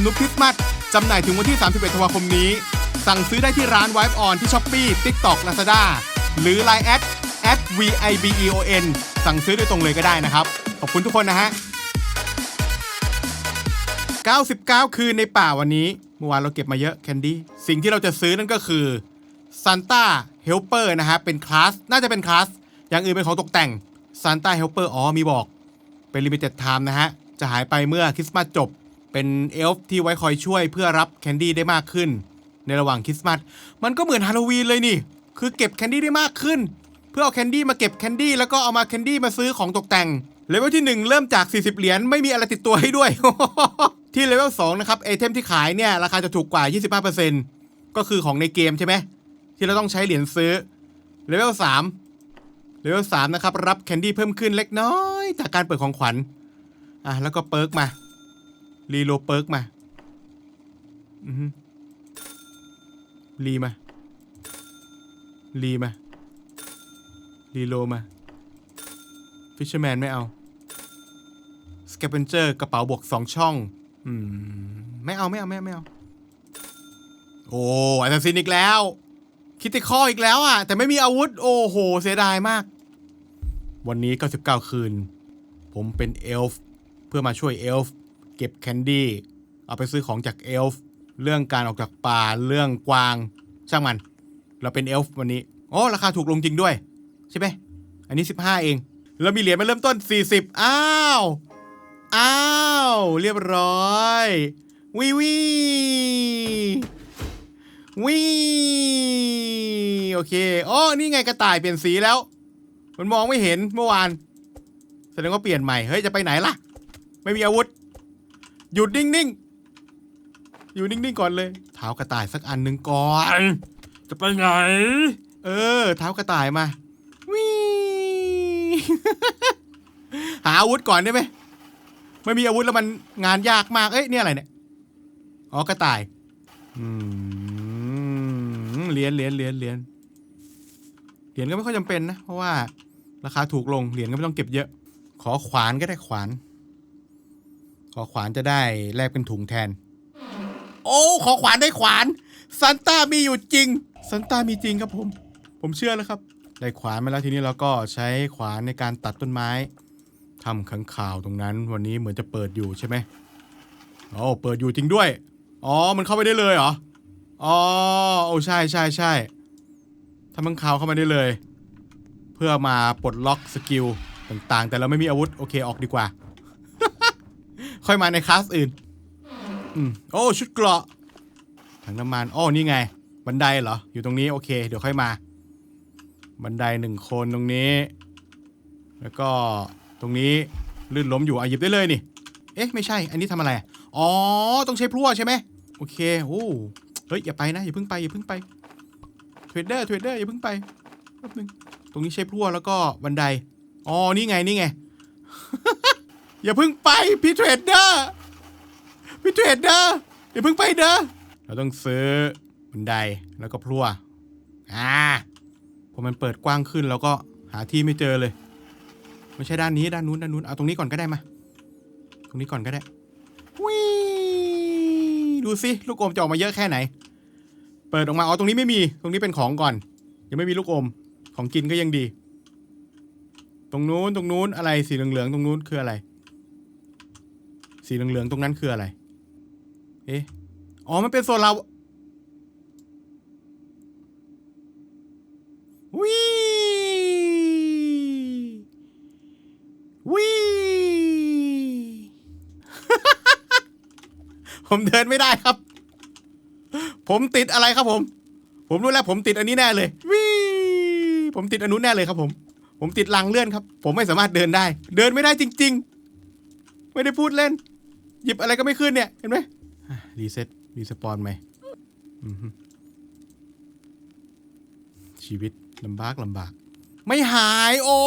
ามนุปคริสต์มาสจำหน่ายถึงวันที่ 31ธันวาคมนี้ สั่งซื้อได้ที่ร้าน Vibe On ที่ Shopee TikTok Lazada หรือ Line แอด at vibeon สั่งซื้อโดยตรงเลยก็ได้นะครับ ขอบคุณทุกคนนะฮะ 99 คืนในป่าวันนี้ เมื่อวานเราเก็บมาเยอะแคนดี้ สิ่งที่เราจะซื้อนั่นก็คือ Santa Helper นะฮะ เป็นคลาส น่าจะเป็นคลาส อย่างอื่นเป็นของตกแต่ง Santa Helper อ๋อมีบอก เป็น Limited Time นะฮะ จะหายไปเมื่อคริสต์มาสจบ เป็นเอลฟ์ที่ไว้คอยช่วยเพื่อรับแคนดี้ได้มากขึ้น ในระหว่างคริสต์มาสมันก็เหมือนฮาโลวีนเลยนี่ คือเก็บแคนดี้ได้มากขึ้น เพื่อเอาแคนดี้มาเก็บแคนดี้แล้วก็เอามาแคนดี้มาซื้อของตกแต่งเลเวลที่ 1 เริ่มจาก 40 เหรียญไม่มีอะไรติดตัวให้ด้วย ที่เลเวล2นะครับไอเทมที่ขายเนี่ยราคาจะถูกกว่า 25%ก็คือของในเกมใช่ไหมที่เราต้องใช้เหรียญซื้อเลเวล3เลเวล3นะครับรับแคนดี้เพิ่มขึ้นเล็กน้อย จากการเปิดของขวัญอะแล้วก็เปิร์กมา รีโลเปิร์กมา อือรีมา รีมา รีโลมา ฟิชเชอร์แมนไม่เอา สแกปเปนเจอร์กระเป๋าบวกสองช่อง อืม ไม่เอาไม่เอาไม่เอาไม่เอา โอ้อันซินอีกแล้ว คิดติคออีกแล้วอะ แต่ไม่มีอาวุธ โอ้โห เสียดายมาก วันนี้ 99 คืน ผมเป็นเอลฟ์ เพื่อมาช่วยเอลฟ์ เก็บแคนดี้เอาไปซื้อของจากเอลฟ์เรื่องการออกจากป่าเรื่องกวางช่างมัน เราเป็นเอลฟ์วันนี้โอ้ราคาถูกลงจริงด้วย ใช่ไหมอันนี้ 15 เอง แล้วมีเหรียญมาเริ่มต้น 40 อ้าว อ้าว เรียบร้อยวิวีวิโอเคอ๋อนี่ไงกระต่ายเปลี่ยนสีแล้ว มันมองไม่เห็นเมื่อวานแสดงว่าเปลี่ยนใหม่ เฮ้ย จะไปไหนล่ะ ไม่มีอาวุธ หยุดนิ่งๆ อยู่นิ่งๆก่อนเลย เท้ากระต่ายสักอันหนึ่งก่อน จะไปไหน เออ เท้ากระต่ายมาวิหาอาวุธก่อนได้ไหมไม่มีอาวุธแล้วมันงานยากมาก เอ้ยเนี่ยอะไรเนี่ย อ๋อกระต่ายอืมเหรียญเหรียญเหรียญเหรียญเหรียญก็ไม่ค่อยจำเป็นนะ เพราะว่าราคาถูกลง เหรียญก็ไม่ต้องเก็บเยอะ ขอขวานก็ได้ขวาน ขอขวานจะได้แลกเป็นถุงแทน โอ้ ขอขวานได้ขวานซันต้ามีอยู่จริงซันต้ามีจริงครับผม ผมเชื่อแล้วครับ ได้ขวานมาแล้วทีนี้เราก็ใช้ขวานในการตัดต้นไม้ทำขังข่าวตรงนั้น วันนี้เหมือนจะเปิดอยู่ใช่ไหมโอ้เปิดอยู่จริงด้วย อ๋อ มันเข้าไปได้เลยเหรอ อ๋อ โอ้ใช่ใช่ใช่ทำขังข่าวเข้ามาได้เลย เพื่อมาปลดล็อกสกิลต่างๆ แต่เราไม่มีอาวุธ โอเคออกดีกว่า ค่อยมาในคลาสอื่นอืมโอ้ชุดเกราะถังน้ำมันอ้อนี่ไง บันไดเหรอ อยู่ตรงนี้โอเค เดี๋ยวค่อยมา บันไดหนึ่งคนตรงนี้ แล้วก็ตรงนี้ลื่นล้มอยู่อะหยิบได้เลยนี่ เอ๊ะไม่ใช่ อันนี้ทำอะไร อ๋อ ต้องใช้พลั่วใช่ไหมโอเคโอ้เฮ้ยอย่าไปนะอย่าเพิ่งไปอย่าเพิ่งไปเทรดเดอร์เทรดเดอร์อย่าเพิ่งไปแป๊บนึงตรงนี้ใช้พลั่วแล้วก็บันได อ๋อนี่ไงนี่ไง อย่าเพิ่งไปพี่เทรดเดอร์พี่เทรดเดอร์อย่าเพิ่งไปเด้อเราต้องซื้อบันไดแล้วก็พลั่วอ่าพอมันเปิดกว้างขึ้นเราก็หาที่ไม่เจอเลย ไม่ใช่ด้านนี้ด้านนู้นด้านนู้นเอาตรงนี้ก่อนก็ได้มา ตรงนี้ก่อนก็ได้วิดูสิลูกอมจะออกมาเยอะแค่ไหน เปิดออกมาอ๋อตรงนี้ไม่มี ตรงนี้เป็นของก่อน ยังไม่มีลูกอมของกินก็ยังดี ตรงนู้นตรงนู้นอะไรสีเหลืองๆตรงนู้นคืออะไร สีเหลืองๆตรงนั้นคืออะไร เอ๊ะ อ๋อ มันเป็นโซนเราวิวิผมเดินไม่ได้ครับ ผมติดอะไรครับผม ผมรู้แล้วผมติดอันนี้แน่เลยวิผมติดอันนู้นแน่เลยครับ ผม ผมติดรางเลื่อนครับ ผมไม่สามารถเดินได้ เดินไม่ได้จริง ๆ ไม่ได้พูดเล่น หยิบอะไรก็ไม่ขึ้นเนี่ย เห็นไหมรีเซ็ตรีสปอนไหมชีวิตลำบากลำบาก ไม่หายโอ้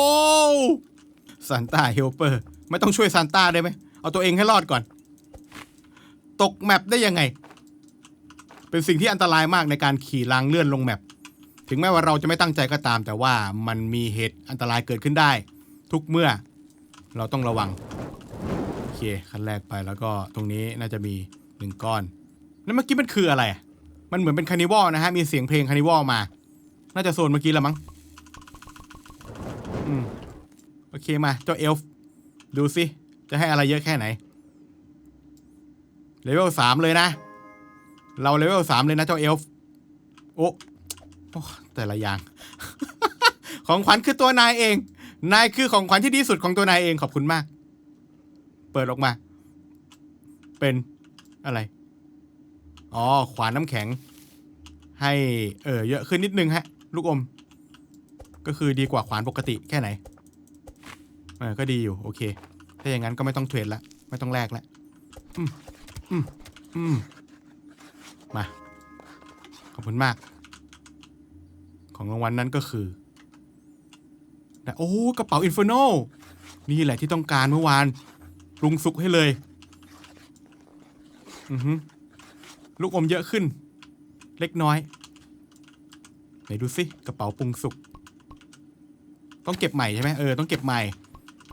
ซานต้าเฮลเปอร์ ไม่ต้องช่วยซานต้าได้ไหม เอาตัวเองให้รอดก่อน ตกแมปได้ยังไง เป็นสิ่งที่อันตรายมากในการขี่รางเลื่อนลงแมปถึงแม้ว่าเราจะไม่ตั้งใจก็ตาม แต่ว่ามันมีเหตุอันตรายเกิดขึ้นได้ ทุกเมื่อ เราต้องระวัง คขั้นแรกไปแล้วก็ตรงนี้น่าจะมีหนึ่งก้อน แล้วเมื่อกี้มันคืออะไร มันเหมือนเป็นคานิวอลนะฮะ มีเสียงเพลงคานิวอลมา น่าจะโซนเมื่อกี้ละมั้ง อืม โอเคมา เจ้าเอลฟ์ดูสิ จะให้อะไรเยอะแค่ไหน เลเวลสามเลยนะ เราเลเวลสามเลยนะเจ้าเอลฟ์โอ้โอ้แต่ละอย่าง ของขวัญคือตัวนายเอง นายคือของขวัญที่ดีสุดของตัวนายเองขอบคุณมาก เปิดออกมา เป็นอะไร อ๋อ ขวานน้ำแข็ง ให้เออเยอะขึ้นนิดนึงฮะ ลูกอม ก็คือดีกว่าขวานปกติแค่ไหนเออก็ดีอยู่ โอเค ถ้าอย่างนั้นก็ไม่ต้องเทรดละ ไม่ต้องแลกละอืมอืมอืมมา ขอบคุณมาก ของรางวัลนนั้นก็คือโอ้ กระเป๋าอินฟ r โนนี่แหละที่ต้องการเมื่อวาน รุงสุกให้เลย อือฮึลูกอมเยอะขึ้น เล็กน้อย ไหนดูสิกระเป๋าปรุงสุก ต้องเก็บใหม่ใช่ไหมเออต้องเก็บใหม่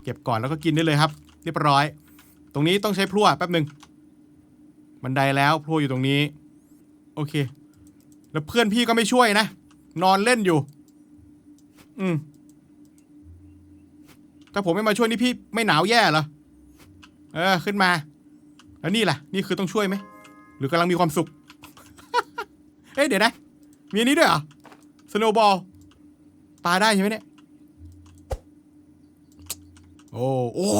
เก็บก่อนแล้วก็กินได้เลยครับ เรียบร้อย ตรงนี้ต้องใช้พลั่วแป๊บหนึ่งบันไดแล้วพลั่วอยู่ตรงนี้ โอเค แล้วเพื่อนพี่ก็ไม่ช่วยนะ นอนเล่นอยู่ อืมถ้าผมไม่มาช่วยนี่พี่ไม่หนาวแย่เหรอ เออขึ้นมา แล้วนี่ล่ะ นี่คือต้องช่วยไหม หรือกำลังมีความสุข เอ๊ะเดี๋ยวนะ มีอันนี้ด้วยเหรอสโนว์บอลปาได้ใช่ไหมเนี่ย โอ้โอ้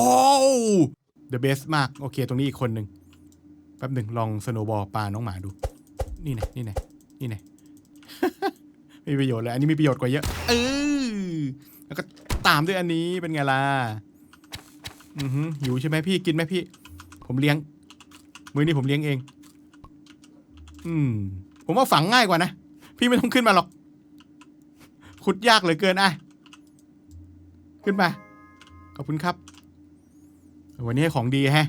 the best มาก โอเค ตรงนี้อีกคนหนึ่งแป๊บหนึ่งลองสโนว์บอลปาน้องหมาดู นี่ไงนี่ไงนี่ไงมีประโยชน์เลย อันนี้มีประโยชน์กว่าเยอะ เออแล้วก็ตามด้วยอันนี้เป็นไงล่ะ อือหือหิวใช่ไหมพี่กินไหมพี่ ผมเลี้ยง มือนี้ผมเลี้ยงเอง อืม ผมว่าฝังง่ายกว่านะ พี่ไม่ต้องขึ้นมาหรอก ขุดยากเหลือเกินอะ ขึ้นมา ขอบคุณครับ วันนี้ให้ของดีแฮะ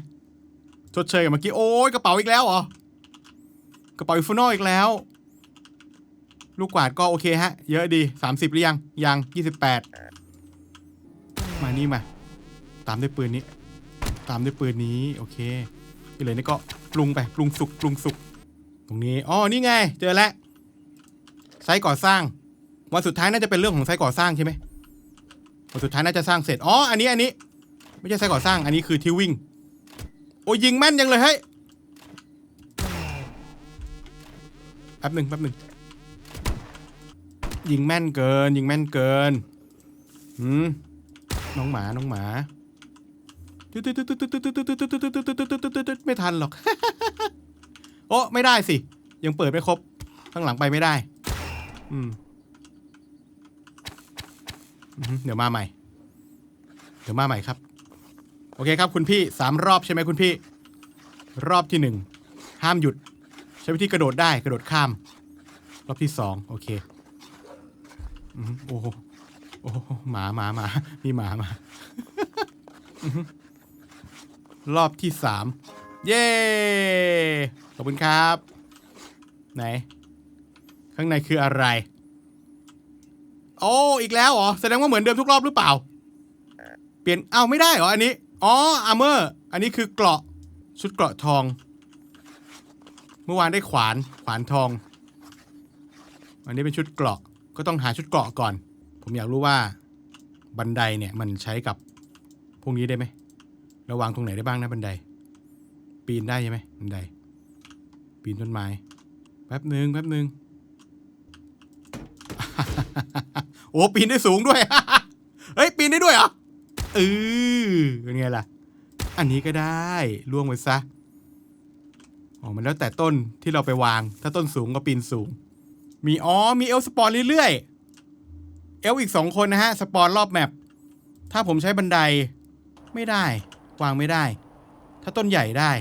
ชดเชยกับเมื่อกี้ โอ้ยกระเป๋าอีกแล้วเหรอ กระเป๋าอิฟูโนอีกแล้ว ลูกกวาดก็โอเคฮะ เยอะดี 30หรือยัง ยัง 28 มานี่มา ตามด้วยปืนนี้ ตามด้วยปืนนี้โอเคที่เหลือนี่ก็ปรุงไปปรุงสุกปรุงสุกตรงนี้อ๋อนี่ไง เจอแล้วไซต์ก่อสร้าง วันสุดท้ายน่าจะเป็นเรื่องของไซต์ก่อสร้างใช่ไหมวันสุดท้ายน่าจะสร้างเสร็จอ๋ออันนี้อันนี้ ไม่ใช่ไซต์ก่อสร้างอันนี้คือที่วิ่ง โอ้ยยิงแม่นยังเลยเฮ้ยแป๊บหนึ่งแป๊บหนึ่งยิงแม่นเกิน ยิงแม่นเกินหืมน้องหมาน้องหมา ไม่ทันหรอก โอ้ไม่ได้สิ ยังเปิดไม่ครบ ข้างหลังไปไม่ได้ อืม เดี๋ยวมาใหม่ เดี๋ยวมาใหม่ครับ โอเคครับคุณพี่สามรอบใช่ไหมคุณพี่ รอบที่หนึ่ง ห้ามหยุด ใช้วิธีกระโดดได้กระโดดข้าม รอบที่สองโอเคอโอ้โหโอ้หมาหมาหมามีหมามา รอบที่สามเย้ ขอบคุณครับ ไหน ข้างในคืออะไร โอ้ อีกแล้วเหรอ แสดงว่าเหมือนเดิมทุกรอบหรือเปล่า เปลี่ยน เอ้าไม่ได้เหรอ อันนี้ อ๋อ อาร์เมอร์ อันนี้คือเกราะ ชุดเกราะทอง เมื่อวานได้ขวาน ขวานทอง อันนี้เป็นชุดเกราะ ก็ต้องหาชุดเกราะก่อน ผมอยากรู้ว่า บันไดเนี่ยมันใช้กับพวกนี้ได้ไหม ระวางตรงไหนได้บ้างนะบันได ปีนได้ใช่ไหมบันได ปีนต้นไม้ แป๊บหนึ่งแป๊บหนึ่งโอ้ปีนได้สูงด้วย เฮ้ย ปีนได้ด้วยเหรอเออเป็นไงล่ะ อันนี้ก็ได้ล่วงไปซะ อ๋อ มันแล้วแต่ต้นที่เราไปวาง ถ้าต้นสูงก็ปีนสูง มีอ๋อ มีเอลสปอนเรื่อยๆ เอลอีกสองคนนะฮะ สปอนรอบแมป ถ้าผมใช้บันไดไม่ได้ วางไม่ได้ ถ้าต้นใหญ่ได้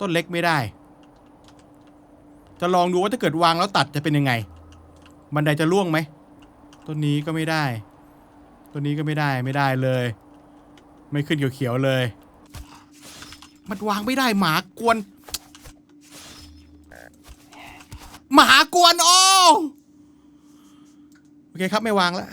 ต้นเล็กไม่ได้ จะลองดูว่าถ้าเกิดวางแล้วตัดจะเป็นยังไง บันไดจะล่วงไหม ต้นนี้ก็ไม่ได้ ต้นนี้ก็ไม่ได้ไม่ได้เลย ไม่ขึ้นเขียวๆเลย มันวางไม่ได้หมากวน หมากวนโอ้โอเคครับไม่วางแล้ว